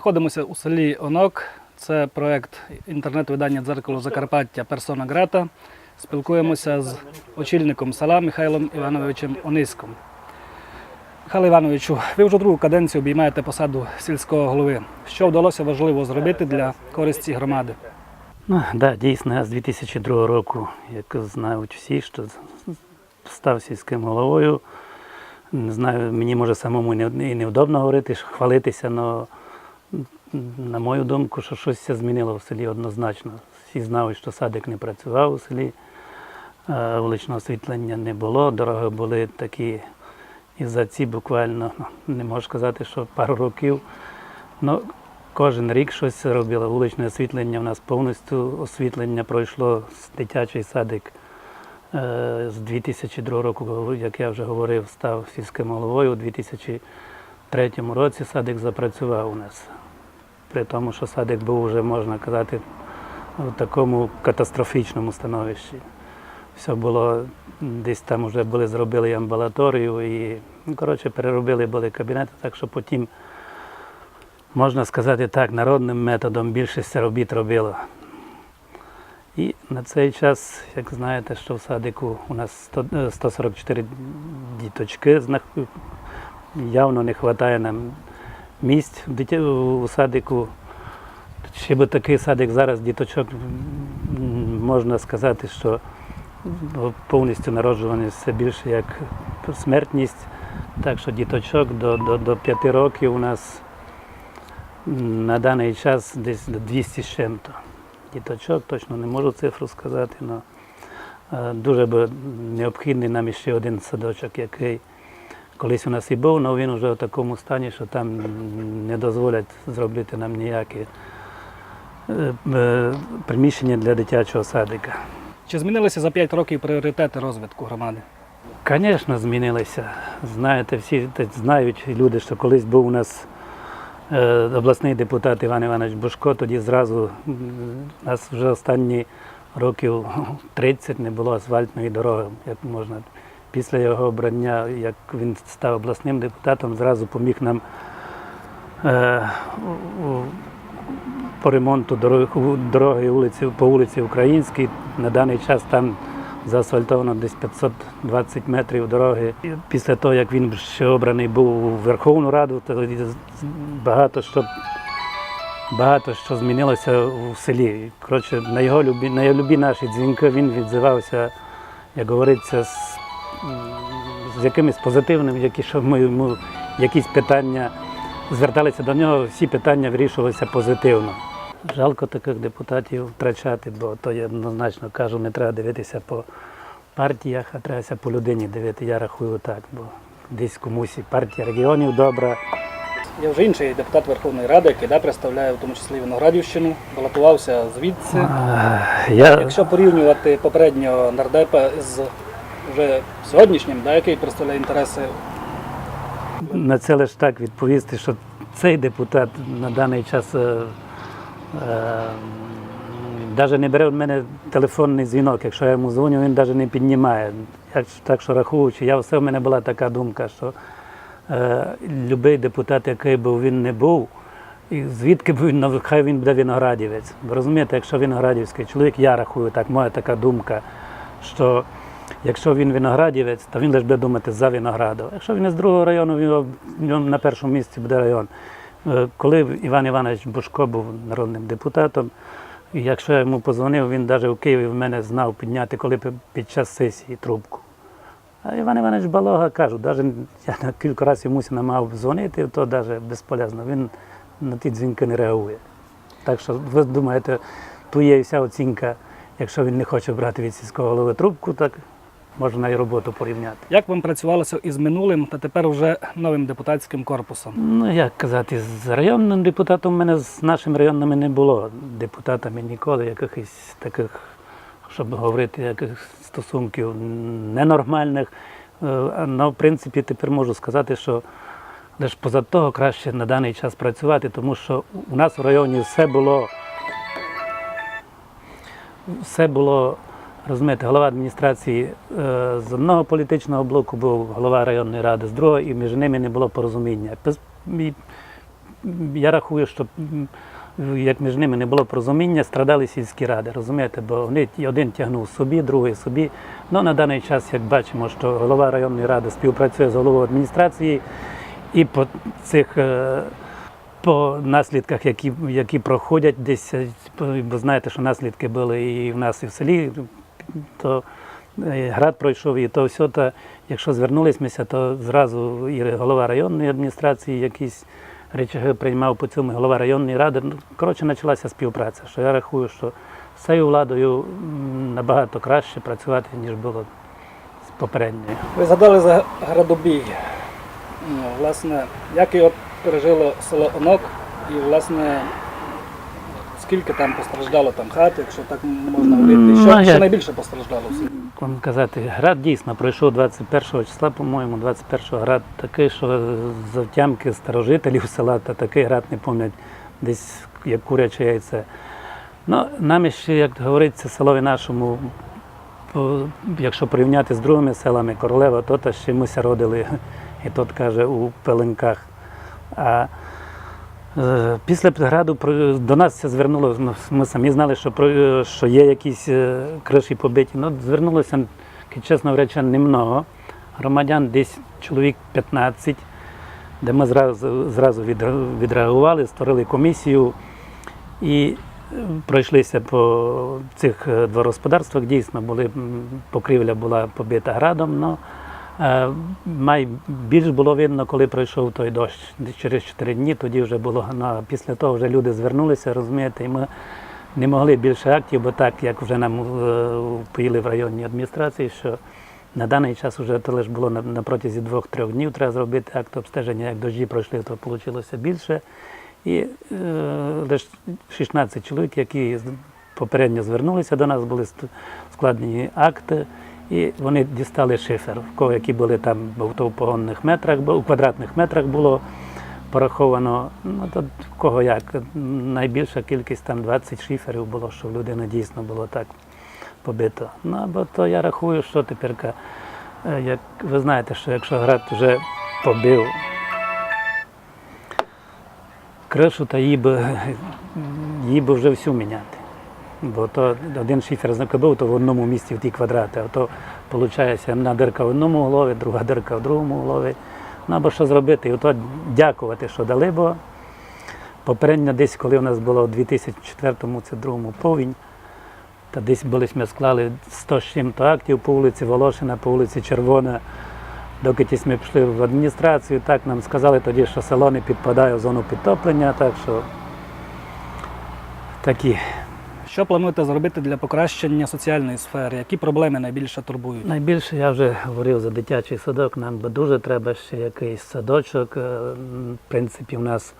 Знаходимося у селі Онок. Це проект інтернет-видання Дзеркало Закарпаття Персона Грета. Спілкуємося з очільником села Михайлом Івановичем Ониськом. Михайло Івановичу, ви вже другу каденцію обіймаєте посаду сільського голови. Що вдалося важливо зробити для користі громади? Ну, да, дійсно, я з 2002 року, як знають всі, що став сільським головою. Не знаю, мені може самому і не- і невдобно говорити, хвалитися, але на мою думку, що щось змінило в селі однозначно. Всі знали, що садик не працював у селі, е, вуличного освітлення не було, дороги були такі. І за ці буквально, ну, не можу сказати, що пару років. Ну, Кожен рік щось робило. Вуличне освітлення у нас повністю освітлення пройшло дитячий садик е, з 2002 року, як я вже говорив, став сільським головою. У 2003 році садик запрацював у нас. При тому, що садик був вже, можна казати, в такому катастрофічному становищі. Все було десь там вже були, зробили амбулаторію і, ну, коротше, переробили були кабінети, так що потім можна сказати так, народним методом більшість робіт робило. І на цей час, як знаєте, що в садику у нас 100, е, 144 діточки, явно не вистачає нам місць у садику. Ще би такий садик зараз діточок, можна сказати, що повністю народжуваність все більше як смертність. Так що діточок до, до, до 5 років у нас на даний час десь до 200 з чим-то. Діточок, точно не можу цифру сказати, але дуже би необхідний нам ще один садочок, який колись у нас і був, але він вже в такому стані, що там не дозволять зробити нам ніякі е, е, приміщення для дитячого садика. Чи змінилися за 5 років пріоритети розвитку громади? Звісно, змінилися. Знаєте, всі знають люди, що колись був у нас е, обласний депутат Іван Іванович Бушко, тоді зразу у нас вже останні років 30 не було асфальтної дороги, як можна. Після його обрання, як він став обласним депутатом, зразу поміг нам е, по ремонту дороги, вулиці, по вулиці Українській. На даний час там заасфальтовано десь 520 метрів дороги. І Після того, як він ще обраний був у Верховну Раду, то багато що, багато що змінилося у селі. Коротше, на його любі, на любі наші дзвінки він відзивався, як говориться, з, з якимись позитивними, які, що ми йому якісь питання зверталися до нього, всі питання вирішувалися позитивно. Жалко таких депутатів втрачати, бо то я однозначно кажу, не треба дивитися по партіях, а треба по людині дивити. Я рахую так, бо десь комусь і партія регіонів добра. Я вже інший депутат Верховної Ради, який да, представляє в тому числі Виноградівщину, балотувався звідси. А, Я, Якщо порівнювати попереднього нардепа з вже сьогоднішнім, да, який представляє інтереси на це лише так відповісти, що цей депутат на даний час е, е, навіть не бере в мене телефонний дзвінок. Якщо я йому дзвоню, він навіть не піднімає. Я так що рахуючи, я все в мене була така думка, що е, будь-який депутат, який би він не був, і звідки б він, хай він буде виноградівець. Бо розумієте, якщо виноградівський чоловік, я рахую, так моя така думка, що якщо він виноградівець, то він лише буде думати за винограду. Якщо він із другого району, він на першому місці буде район. Е, Коли Іван Іванович Бушко був народним депутатом, і якщо я йому позвонив, він навіть у Києві в мене знав підняти, коли під час сесії трубку. А Іван Іванович Балога кажу, навіть я кілька разів йому намагав дзвонити, то навіть безполезно. Він на ті дзвінки не реагує. Так що ви думаєте, тут є вся оцінка, якщо він не хоче брати від сільського голови трубку, так можна і роботу порівняти. Як вам працювалося із минулим та тепер вже новим депутатським корпусом? Ну, як казати, з районним депутатом мене з нашими районними не було депутатами ніколи, якихось таких, щоб говорити, яких стосунків ненормальних. Е, Ну, в принципі, тепер можу сказати, що лише поза того краще на даний час працювати, тому що у нас в районі все було, все було, розумієте, голова адміністрації е, з одного політичного блоку був голова районної ради, з другого, і між ними не було порозуміння. Я рахую, що як між ними не було порозуміння, страдали сільські ради, розумієте, бо вони один тягнув собі, другий собі. Ну на даний час, як бачимо, що голова районної ради співпрацює з головою адміністрації, і по цих е, по наслідках, які, які проходять десь, е, бо знаєте, що наслідки були і в нас, і в селі, то е, град пройшов, і то все, то якщо звернулися, то зразу і голова районної адміністрації якісь речаги приймав по цьому, голова районної ради. Ну, коротше, почалася співпраця. Що я рахую, що з цією владою набагато краще працювати, ніж було з попередньою. Ви згадали за градобій. Ну, власне, як його пережило село Онок, і власне скільки там постраждало там хат, якщо так можна говорити, Ну, що, що найбільше постраждало в селі? Вам казати, град дійсно пройшов 21 числа, по-моєму, 21 град такий, що завтямки старожителів села, та такий град не пам'ятають, десь як куряче яйце. Ну, нам ще, як говориться, селові нашому, якщо порівняти з другими селами Королева, то та ще муся родили, і тот каже, у пеленках. А Після граду про- до нас це звернуло. ну, Ми самі знали, що що є якісь е, криші побиті. Ну, звернулося, чесно говорячи, немного. Громадян десь чоловік 15, де ми зразу, зразу відреагували, створили комісію і е, пройшлися по цих е, дворогосподарствах. Дійсно, були, покрівля була побита градом. но Е, Май більш було видно, коли пройшов той дощ. Через 4 дні тоді вже було. Ну, а після того вже люди звернулися, розумієте, і ми не могли більше актів, бо так, як вже нам е, впоїли в районній адміністрації, що на даний час вже то лише було на, на протязі двох-трьох днів треба зробити акт обстеження. Як дощі пройшли, то вийшло більше. І е, лише 16 чоловік, які попередньо звернулися до нас, були складені акти. І вони дістали шифер, в кого які були там, в погонних метрах, бо у квадратних метрах було пораховано. Ну то в кого як. Найбільша кількість там 20 шиферів було, що в людини дійсно було так побито. Ну або то я рахую, що тепер, е, як ви знаєте, що якщо град вже побив кришу, то її би, її би вже всю міняти. Бо то один шифер закобив, то в одному місці в ті квадрати, а то виходить одна дирка в одному голові, друга дирка в другому голові. Ну або що зробити? І ото дякувати, що дали, бо попередньо десь, коли у нас було у 2004-му, це другому повінь, та десь були ми склали 100 з чим-то актів по вулиці Волошина, по вулиці Червона. Доки ті ми пішли в адміністрацію, так нам сказали тоді, що село не підпадає в зону підтоплення, так що такі. Що плануєте зробити для покращення соціальної сфери? Які проблеми найбільше турбують? Найбільше я вже говорив за дитячий садок. Нам би дуже треба ще якийсь садочок. Е, В принципі, у нас,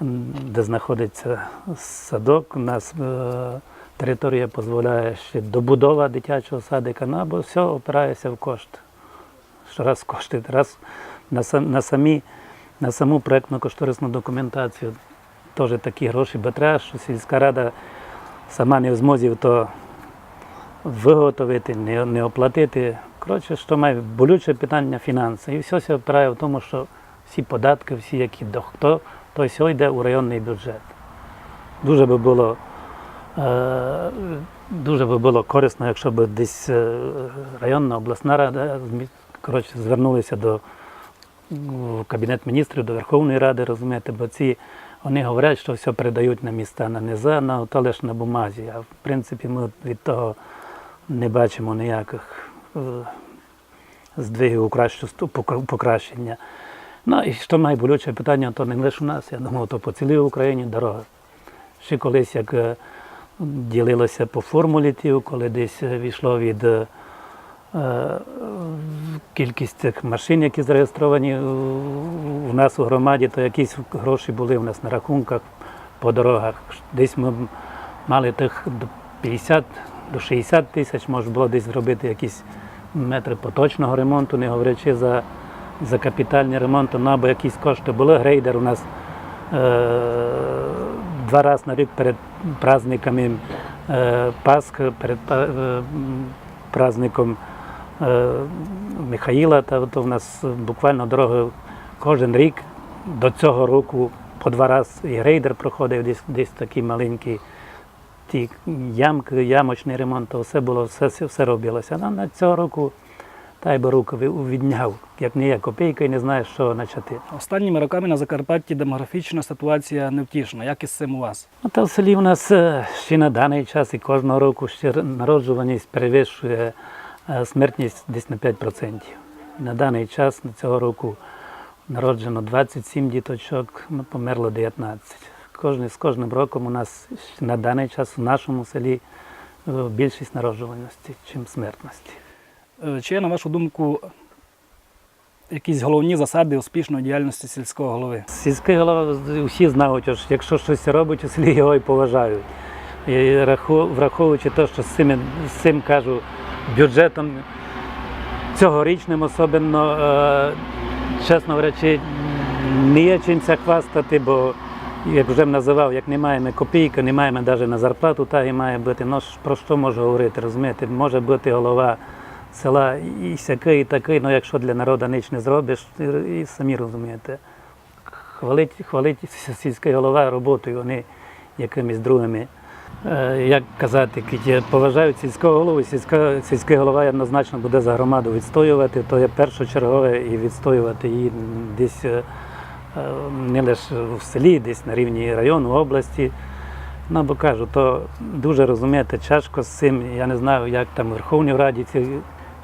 де знаходиться садок, у нас е, територія дозволяє ще добудова дитячого садика, ну або все опирається в кошти. Раз кошти, раз на, на, самі, на саму проєктно-кошторисну документацію теж такі гроші, бо треба, що сільська рада сама не в змозі то виготовити, не, не оплатити. Коротше, що має болюче питання фінанси. І все це опирає в тому, що всі податки, всі які до хто, то все йде у районний бюджет. Дуже би було, е, дуже би було корисно, якщо б десь е, районна обласна рада коротше, звернулися до в Кабінет міністрів, до Верховної Ради, розумієте, бо ці вони говорять, що все передають на міста на низа, на то лише на бумазі. А в принципі ми від того не бачимо ніяких е, здвигів покращення. Ну і що найболюче питання, то не лише у нас, я думаю, то по цілій Україні дорога. Ще колись як е, ділилося по формулі коли десь е, війшло від кількість цих машин, які зареєстровані у нас у громаді, то якісь гроші були у нас на рахунках по дорогах. Десь ми мали тих 50 до 60 тисяч, може було десь зробити якісь метри поточного ремонту, не говорячи за, за капітальний ремонт, ну або якісь кошти були. Грейдер у нас е, два рази на рік перед праздниками е, Пасхи, перед е, праздником е, Михаїла, та то в нас буквально дороги кожен рік до цього року по два рази і грейдер проходив, десь, десь такі маленькі ті ямки, ямочний ремонт, то все було, все, все, робилося. А на цього року та би руку відняв, як не є копійка і не знаєш, що почати. Останніми роками на Закарпатті демографічна ситуація невтішна. Як із цим у вас? Ну, та в селі у нас е, ще на даний час і кожного року ще народжуваність перевищує е, смертність десь на 5%. На даний час на цього року народжено 27 діточок, ну, померло 19. Кожний, з кожним роком у нас на даний час в нашому селі е, більшість народжуваності, чим смертності. Е, Чи є, на вашу думку, якісь головні засади успішної діяльності сільського голови? Сільський голова всі знають, що якщо щось робить у селі, його і поважають. І враховуючи те, що з цим, з цим кажу, бюджетом цьогорічним особливо, е, чесно говорячи, не є чим це хвастати, бо як вже називав, як не маємо копійки, не маємо навіть на зарплату, та і має бути. Ну, про що можу говорити, розумієте? Може бути голова села і сякий, і такий, ну якщо для народу ніч не зробиш, і самі розумієте хвалить, хвалить сільський голова роботою, вони якимись другими. Е, Як казати, поважають сільського голову, сільська, сільський голова однозначно буде за громаду відстоювати, то є першочергове і відстоювати її десь е, е, не лише в селі, десь на рівні району, області. Ну, бо кажу, то дуже розумієте, тяжко з цим. Я не знаю, як там в Верховній Раді ці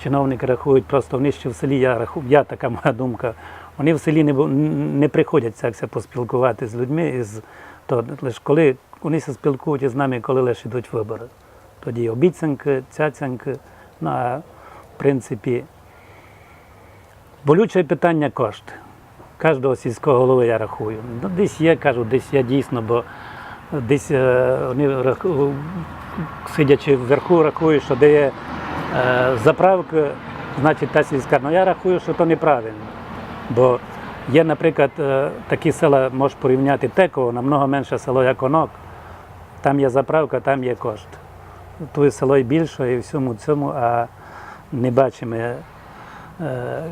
чиновники рахують, просто вони ще в селі, я рахую, я така моя думка. Вони в селі не, не приходять поспілкувати з людьми. То лише коли вони се спілкують із нами, коли лише йдуть вибори. Тоді обіцянки, цяцянки. В принципі, болюче питання кошти. Кожного сільського голови я рахую. Ну, десь є, кажу, десь є дійсно, бо десь е, вони сидячи вверху, рахують, що де є е, заправка, значить та сільська. Ну я рахую, що то неправильно. Бо є, наприклад, е, такі села, можеш порівняти Теково, намного менше село, як Онок. Там є заправка, там є кошт. Тут село більше, і всьому цьому, а не бачимо. е,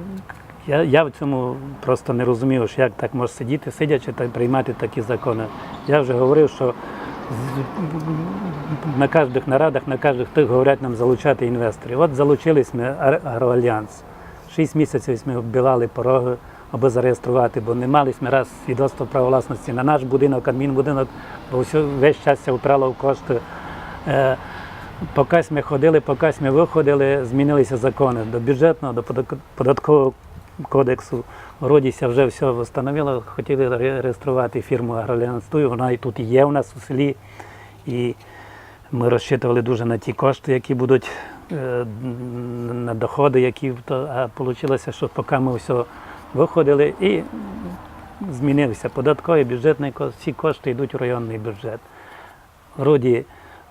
Я, я в цьому просто не розумію, що як так може сидіти, сидячи та приймати такі закони. Я вже говорив, що на кожних нарадах, на кожних тих говорять нам залучати інвесторів. От залучились ми Агроальянс. Шість місяців ми оббивали пороги, аби зареєструвати, бо не мали ми раз свідоцтво права власності на наш будинок, адмінбудинок, бо весь час це впрало в кошти. Е, Поки ми ходили, поки ми виходили, змінилися закони до бюджетного, до податкового кодексу. Родіся вже все встановило, хотіли реєструвати фірму Агроліанстую, Вона і тут є у нас у селі. І ми розчитували дуже на ті кошти, які будуть е, на доходи, які а вийшло, що поки ми все виходили і змінився податковий бюджетний кошт, всі кошти йдуть у районний бюджет. Вроді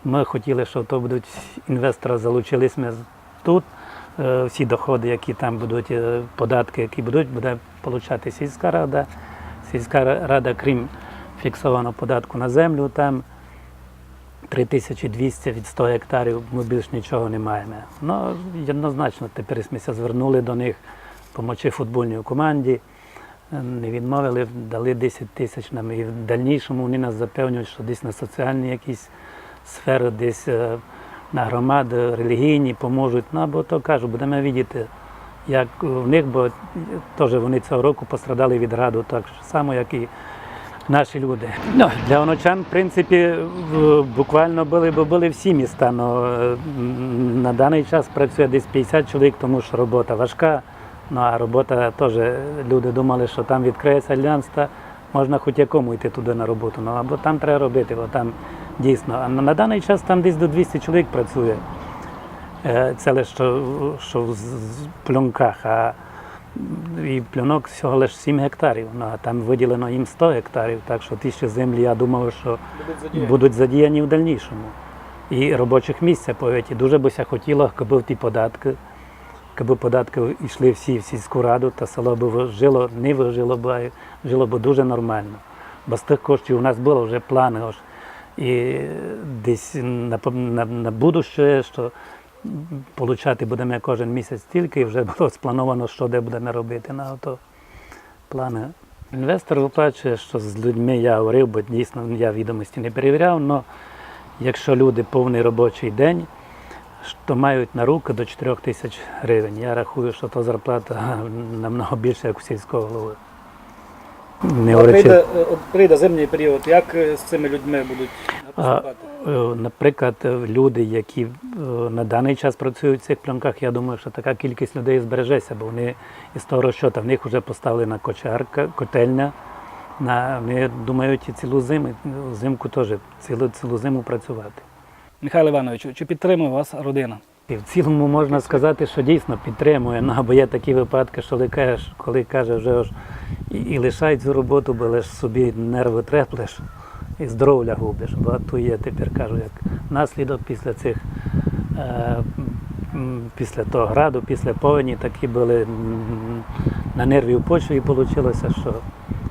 ми хотіли, щоб то будуть інвестори залучились ми тут. Е, Всі доходи, які там будуть, е, податки, які будуть, буде отримати сільська рада. Сільська рада, крім фіксованого податку на землю, там 3200 від 100 гектарів ми більш нічого не маємо. Ну, однозначно, тепер ми звернули до них допомогти футбольній команді. Е, відмовили, дали 10 тисяч нам. І в дальнішому вони нас запевнюють, що десь на соціальні якісь сфери, десь е, на громади, релігійні поможуть. Ну, або то кажу, будемо бачити, як в них, бо теж вони цього року пострадали від граду, так само, як і наші люди. Ну, для оночан, в принципі, буквально були, бо були всі міста. Но, е, на даний час працює десь 50 чоловік, тому що робота важка. Ну а робота теж люди думали, що там відкриється альянс, можна хоч якому йти туди на роботу. Ну або там треба робити, бо там дійсно. А на даний час там десь до 200 чоловік працює. Е, Це лише що, що в плюнках, а і плюнок всього лише 7 гектарів. Ну, а там виділено їм 100 гектарів, так що ті ще землі, я думав, що будуть задіяні в дальнішому. І робочих місць повіті. Дуже би ся хотіло, аби ті податки, аби податки йшли всі в сільську раду, та село б жило, не вижило б, жило б дуже нормально. Бо з тих коштів у нас було вже плани. Ось, і десь на, на, на будуще, що получати будемо кожен місяць стільки, і вже було сплановано, що де будемо робити. На ото плани Інвестор виплачує, що з людьми я говорив, бо дійсно я відомості не перевіряв, але якщо люди повний робочий день, то мають на руки до 4 тисяч гривень. Я рахую, що то зарплата намного більше, як у сільського голови. Не От прийде, е, от прийде зимній період, як е, з цими людьми будуть поступати? Е, Наприклад, люди, які на даний час працюють в цих пленках, я думаю, що така кількість людей збережеться, бо вони із того розчота в них вже поставлена кочарка, котельня. На, вони думають і цілу зиму, взимку теж цілу, цілу зиму працювати. Михайло Іванович, чи підтримує вас родина? І в цілому можна сказати, що дійсно підтримує. Ну, або є такі випадки, що коли коли каже, вже ж і, і лишай цю роботу, бо лиш собі нерви треплеш і здоров'я губиш. Бо то є тепер кажу, як наслідок після цих е, після того граду, після повені такі були на нерві в почві і вийшло, що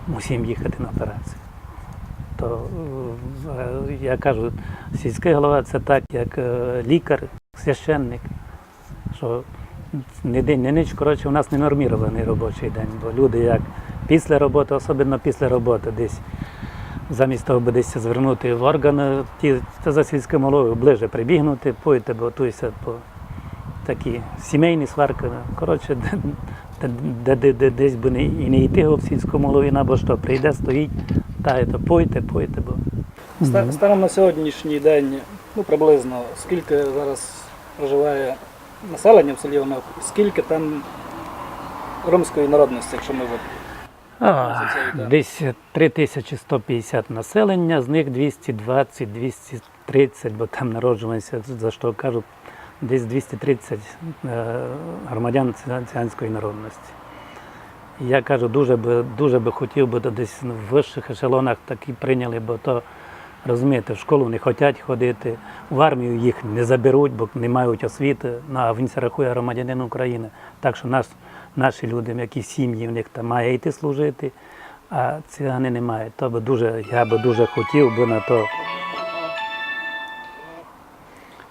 мусимо їхати на операцію. То е, я кажу, сільський голова це так, як е, лікар, священник, що не день, не ніч, коротше, у нас не нормірований робочий день, бо люди як після роботи, особливо після роботи, десь замість того, би десь звернути в органи, ті, за сільським головою ближче прибігнути, пойти, бо туйся по такі сімейні сварки. Коротше, де, де, де, де, десь би не, і не йти в сільському голові, або що прийде, стоїть, та то пойте, пойте, бо Ста- Станом на сьогоднішній день, ну приблизно, скільки зараз проживає населення в селі Онок, скільки там ромської народності, якщо ми от А, десь 3150 населення, з них 220-230, бо там народжувалися, за що кажуть, десь 230 е, громадян ці- народності. Я кажу, дуже би, дуже би хотів би десь в вищих ешелонах такі прийняли, бо то розумієте, в школу не хочуть ходити, в армію їх не заберуть, бо не мають освіти. Ну, а він це рахує громадянин України. Так що наш, наші люди, які сім'ї в них там має йти служити, а цигани не мають. То би дуже, я би дуже хотів би на то.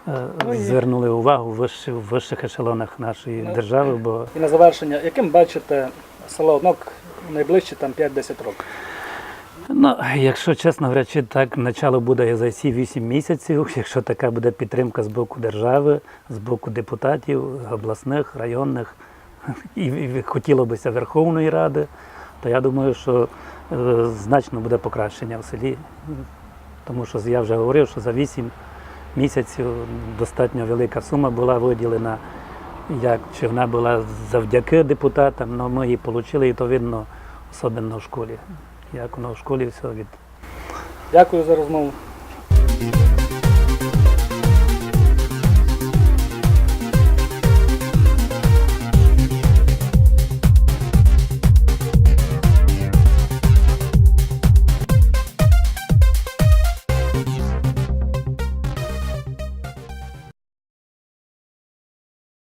Е, Ну Звернули увагу в вищих, в вищих ешелонах нашої Ну, держави, бо І на завершення, яким бачите село Онок в найближчі там 5-10 років? Ну, якщо чесно говорячи, так начало буде за ці 8 місяців, якщо така буде підтримка з боку держави, з боку депутатів, обласних, районних, і, і хотіло бися Верховної Ради, то я думаю, що е, значно буде покращення в селі. Тому що я вже говорив, що за 8 місяців достатньо велика сума була виділена. Як чи вона була завдяки депутатам, але ми її отримали, і то видно, особливо в школі. Як воно в школі все від Дякую за розмову.